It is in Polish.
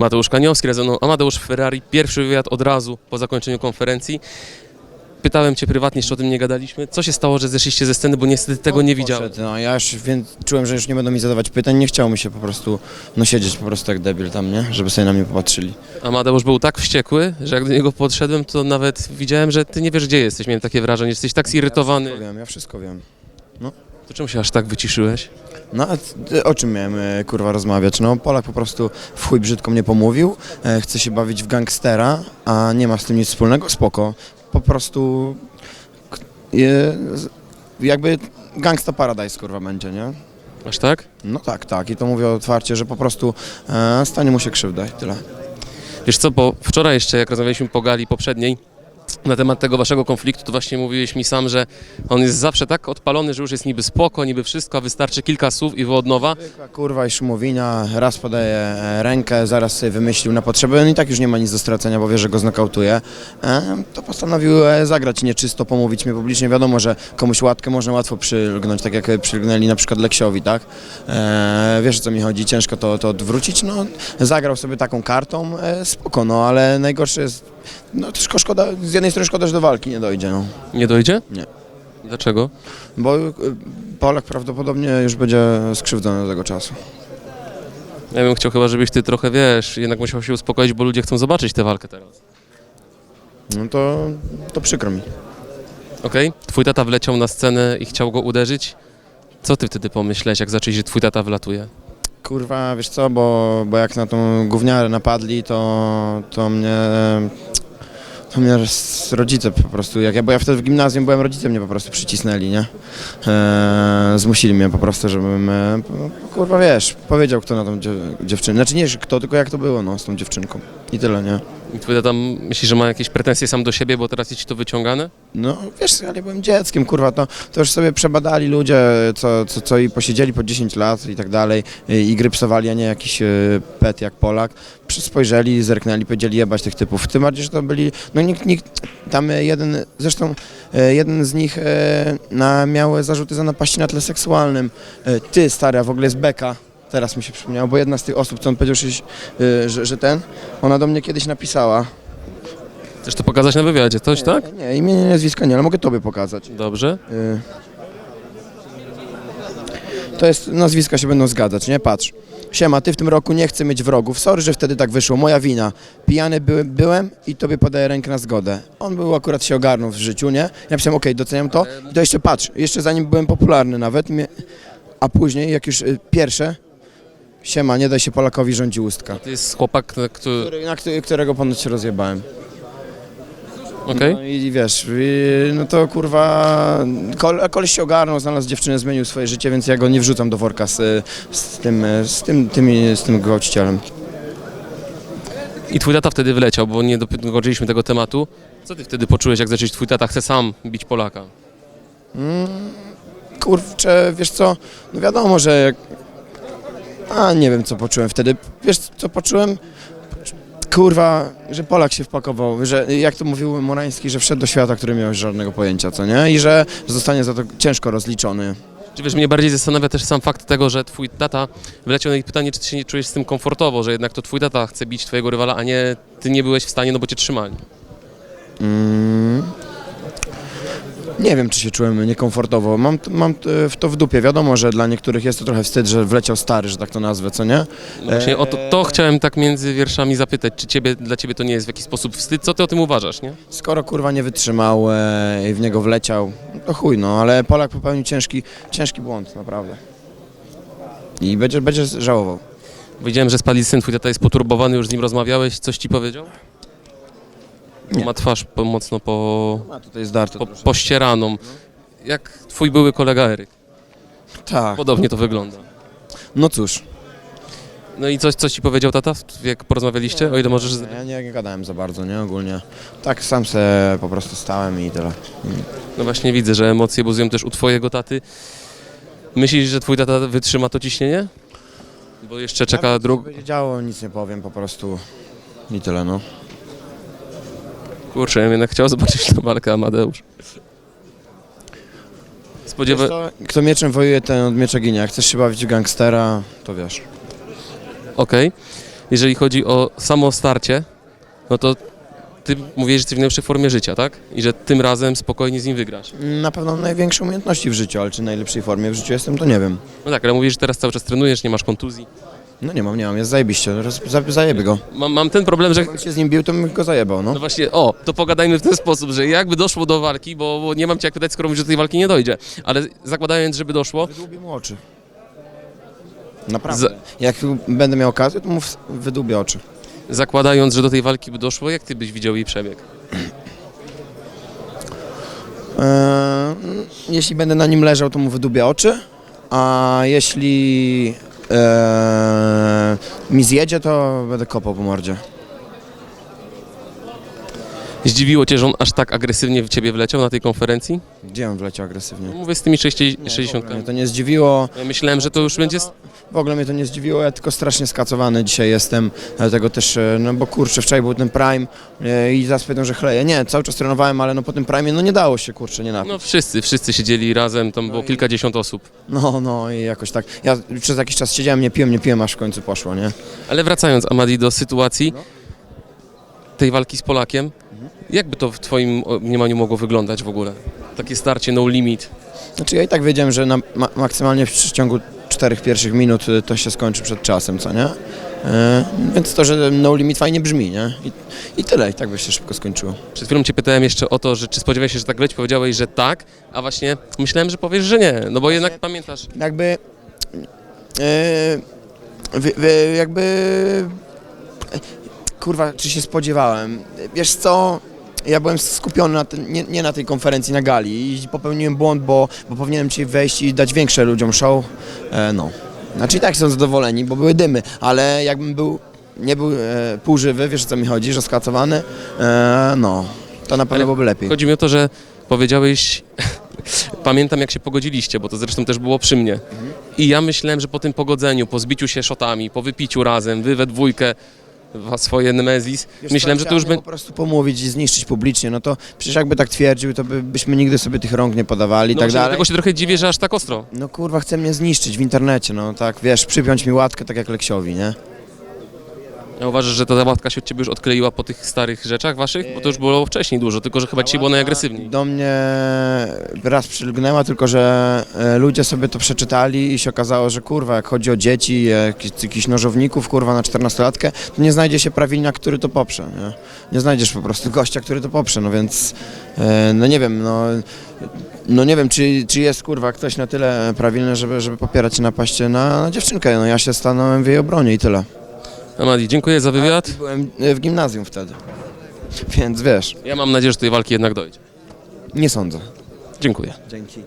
Mateusz Kaniowski, Rezoną Amadeusz Ferrari. Pierwszy wywiad od razu po zakończeniu konferencji. Pytałem Cię prywatnie, jeszcze o tym nie gadaliśmy. Co się stało, że zeszliście ze sceny, bo niestety tego nie widziałem. Poszedł, No ja już więc czułem, że już nie będą mi zadawać pytań, nie chciało mi się po prostu no siedzieć po prostu jak debil tam, nie? Żeby sobie na mnie popatrzyli. Amadeusz był tak wściekły, że jak do niego podszedłem, to nawet widziałem, że Ty nie wiesz, gdzie jesteś. Miałem takie wrażenie, że jesteś tak zirytowany. Ja wiem, ja wszystko wiem. To czemu się aż tak wyciszyłeś? No a o czym miałem e, kurwa rozmawiać? No Polak po prostu w chuj brzydko mnie pomówił, e, chce się bawić w gangstera, a nie ma z tym nic wspólnego, spoko. Po prostu jakby gangsta paradise kurwa będzie, nie? Aż tak? No tak, tak i to mówię otwarcie, że po prostu e, stanie mu się krzywda i tyle. Wiesz co, bo wczoraj jeszcze, jak rozmawialiśmy po gali poprzedniej, na temat tego waszego konfliktu, to właśnie mówiłeś mi sam, że on jest zawsze tak odpalony, że już jest niby spoko, niby wszystko, a wystarczy kilka słów i wy od nowa. Kurwa i szumowina, raz podaje e, rękę, zaraz sobie wymyślił na potrzeby, on i tak już nie ma nic do stracenia, bo wie, że go znokautuje. E, to postanowił e, zagrać nieczysto, pomówić mnie publicznie. Wiadomo, że komuś łatkę można łatwo przylgnąć, tak jak przylgnęli na przykład Leksiowi, tak? E, wiesz o co mi chodzi, ciężko to, to odwrócić. No, zagrał sobie taką kartą, e, spoko, no ale najgorsze jest, no tylko szkoda, z jednej strony szkoda, że do walki nie dojdzie, no. Nie dojdzie? Nie. Dlaczego? Bo e, Polak prawdopodobnie już będzie skrzywdzony do tego czasu. Ja bym chciał chyba, żebyś ty trochę, wiesz, jednak musiał się uspokoić, bo ludzie chcą zobaczyć tę walkę teraz. No to, to przykro mi. Okej? Twój tata wleciał na scenę i chciał go uderzyć. Co ty wtedy pomyślałeś, jak zaczęli, że twój tata wlatuje? Kurwa, wiesz co, bo, bo jak na tą gówniarę napadli, to, to mnie... S- rodzice po prostu, jak ja, bo ja wtedy w gimnazjum byłem, rodzice mnie po prostu przycisnęli, nie? Eee, zmusili mnie po prostu, żebym, e, kurwa wiesz, powiedział kto na tą dziew dziewczynę. Znaczy nie, kto, tylko jak to było, no, z tą dziewczynką. I tyle, nie? I twój tata myśli, że ma jakieś pretensje sam do siebie, bo teraz jest ci to wyciągane? No wiesz, ale byłem dzieckiem, kurwa, to, to już sobie przebadali ludzie, co, co, co i posiedzieli po 10 lat i tak dalej i, i a nie jakiś e, pet jak Polak. Spojrzeli, zerknęli, powiedzieli jebać tych typów. Tym bardziej, że to byli, no nikt, nikt tam e, jeden, zresztą e, jeden z nich e, na, miał zarzuty za napaści na tle seksualnym. E, ty, stary, a w ogóle jest Beka. Teraz mi się przypomniało, bo jedna z tych osób, co on powiedział, że, e, że, że ten, ona do mnie kiedyś napisała. Chcesz to pokazać na wywiadzie, coś, tak? Nie, nie, imienia, nazwiska nie, ale mogę tobie pokazać. Dobrze. Y. To jest, nazwiska się będą zgadzać, nie? Patrz. Siema, ty w tym roku nie chcę mieć wrogów. Sorry, że wtedy tak wyszło. Moja wina. Pijany by, byłem i tobie podaję rękę na zgodę. On był akurat się ogarnął w życiu, nie? Ja myślałem, okej, doceniam to. I to jeszcze patrz, jeszcze zanim byłem popularny nawet, mnie, a później, jak już y, pierwsze, siema, nie daj się Polakowi rządzi ustka. To jest chłopak, który... Który, na którego ponoć się rozjebałem. Okej? No i wiesz, i, no to kurwa, kol, koleś się ogarnął, znalazł dziewczynę, zmienił swoje życie, więc ja go nie wrzucam do worka z, z tym, z tym, tymi, z tym gwałcicielem. I twój tata wtedy wleciał, bo nie dokończyliśmy tego tematu. Co ty wtedy poczułeś, jak zacząłeś twój tata chce sam bić Polaka? Mm, kurczę, wiesz co, no wiadomo, że jak... A, nie wiem co poczułem wtedy. Wiesz co poczułem? Kurwa, że Polak się wpakował, że jak to mówił Morański, że wszedł do świata, który miał żadnego pojęcia, co nie? I że zostanie za to ciężko rozliczony. Czy wiesz, mnie bardziej zastanawia też sam fakt tego, że twój tata wleciał na ich pytanie, czy ty się nie czujesz z tym komfortowo, że jednak to twój tata chce bić twojego rywala, a nie ty nie byłeś w stanie, no bo cię trzymali. Mm. Nie wiem, czy się czułem niekomfortowo. Mam, mam w to w dupie. Wiadomo, że dla niektórych jest to trochę wstyd, że wleciał stary, że tak to nazwę, co nie? No właśnie o to, to chciałem tak między wierszami zapytać, czy ciebie, dla ciebie to nie jest w jakiś sposób wstyd? Co ty o tym uważasz, nie? Skoro kurwa nie wytrzymał e, i w niego wleciał, to chuj, no, ale Polak popełnił ciężki, ciężki błąd, naprawdę. I będzie, będzie żałował. Widziałem, że spadli syn, twój tata jest poturbowany, już z nim rozmawiałeś, coś ci powiedział? Nie. Ma twarz po, mocno po, A tutaj po, pościeraną. Jak twój były kolega Eryk. Tak. Podobnie to wygląda. No cóż, No i coś, coś ci powiedział tata, jak porozmawialiście? O ile możesz... z- ja nie, nie gadałem za bardzo, nie, ogólnie. Tak sam se po prostu stałem i tyle. No właśnie widzę, że emocje buzują też u twojego taty. Myślisz, że twój tata wytrzyma to ciśnienie? Bo jeszcze czeka Nawet drug... Co będzie działo, nic nie powiem, po prostu i tyle, no. Kurczę, ja bym jednak chciał zobaczyć tę walkę Amadeusz. Spodziewa... Wiesz co, Kto mieczem wojuje, ten od miecza ginie. Jak chcesz się bawić w gangstera, to wiesz. Okej. jeżeli chodzi o samo starcie, no to ty mówisz, że jesteś w najlepszej formie życia, tak? I że tym razem spokojnie z nim wygrasz. Na pewno największe umiejętności w życiu, ale czy najlepszej formie w życiu jestem, to nie wiem. No tak, ale mówisz, że teraz cały czas trenujesz, nie masz kontuzji. No nie mam, nie mam, jest zajebiście, roz, za, zajebie go. Mam, mam ten problem, że Jakbym się z nim bił, to bym go zajebał, no. No właśnie, o, to pogadajmy w ten sposób, że jakby doszło do walki, bo, bo nie mam cię jak pytać, skoro mówisz, że do tej walki nie dojdzie, ale zakładając, żeby doszło, Wydłubię mu oczy. Naprawdę. Jak będę miał okazję, to mu w- wydłubię oczy. zakładając, że do tej walki by doszło, jak ty byś widział jej przebieg? Eee, jeśli będę na nim leżał, to mu wydubię oczy, a jeśli mi zjedzie, to będę kopał po mordzie. Zdziwiło cię, że on aż tak agresywnie w ciebie wleciał na tej konferencji? Gdzie on wleciał agresywnie? Mówię z tymi 60. Nie, 60 w ogóle mnie to nie zdziwiło. Ja myślałem, że to już będzie... W ogóle mnie to nie zdziwiło, ja tylko strasznie skacowany dzisiaj jestem, dlatego też, e, no bo kurczę, wczoraj był ten prime e, i zaraz powiedzą, że chleję. Nie, cały czas trenowałem, ale no po tym prime no nie dało się, kurczę, nie napić. No wszyscy, wszyscy siedzieli razem, tam było i- kilkadziesiąt osób. No, no i jakoś tak. Ja przez jakiś czas siedziałem, nie piłem, nie piłem, aż w końcu poszło, nie? Ale wracając, Amadi, do sytuacji No. tej walki z Polakiem, jak by to w twoim mniemaniu mogło wyglądać w ogóle? Takie starcie no limit. Znaczy ja i tak wiedziałem, że na, ma, maksymalnie w ciągu czterech pierwszych minut y, to się skończy przed czasem, co nie? E, więc to, że no limit fajnie brzmi, nie? I, I tyle, i tak by się szybko skończyło. Przed chwilą cię pytałem jeszcze o to, że czy spodziewałeś się, że tak leci, powiedziałeś, że tak, a właśnie myślałem, że powiesz, że nie, no bo jednak pamiętasz. Jakby... E, wy, wy, jakby... Kurwa, czy się spodziewałem? Wiesz co... Ja byłem skupiony na tym, nie, nie na tej konferencji na gali i popełniłem błąd, bo, bo powinienem ci wejść i dać większe ludziom show. E, no. Znaczy i tak są zadowoleni, bo były dymy, ale jakbym był, nie był e, półżywy, wiesz o co mi chodzi, że skacowany, e, no, to na pewno Ale byłoby lepiej. Chodzi mi o to, że powiedziałeś, pamiętam jak się pogodziliście, bo to zresztą też było przy mnie. I ja myślałem, że po tym pogodzeniu, po zbiciu się szotami, po wypiciu razem, wy we dwójkę, swoje Nemezis, myślałem, że to już będzie... po prostu pomówić i zniszczyć publicznie, no to przecież jakby tak twierdził, to by, byśmy nigdy sobie tych rąk nie podawali i No tak właśnie, dalej. dlatego się trochę dziwię, że aż tak ostro. No kurwa, chce mnie zniszczyć w internecie, no tak, wiesz, przypiąć mi łatkę tak jak Leksiowi, nie? Ja uważasz, że ta łatka się od ciebie już odkleiła po tych starych rzeczach waszych? Bo to już było wcześniej dużo, tylko że chyba dzisiaj było najagresywniej. Do mnie raz przylgnęła, tylko że e, ludzie sobie to przeczytali i się okazało, że kurwa, jak chodzi o dzieci, jakichś, jakichś nożowników, kurwa, na 14-latkę, to nie znajdzie się prawilnia, który to poprze, nie? Nie znajdziesz po prostu gościa, który to poprze, no więc, e, no nie wiem, no... No nie wiem, czy, czy jest kurwa ktoś na tyle prawilny, żeby, żeby popierać napaście na, na dziewczynkę. No ja się stanąłem w jej obronie i tyle. Amadi, dziękuję za wywiad. Byłem e, w gimnazjum wtedy. Więc wiesz, Ja mam nadzieję, że tej walki jednak dojdzie. nie sądzę. Dziękuję. Dzięki.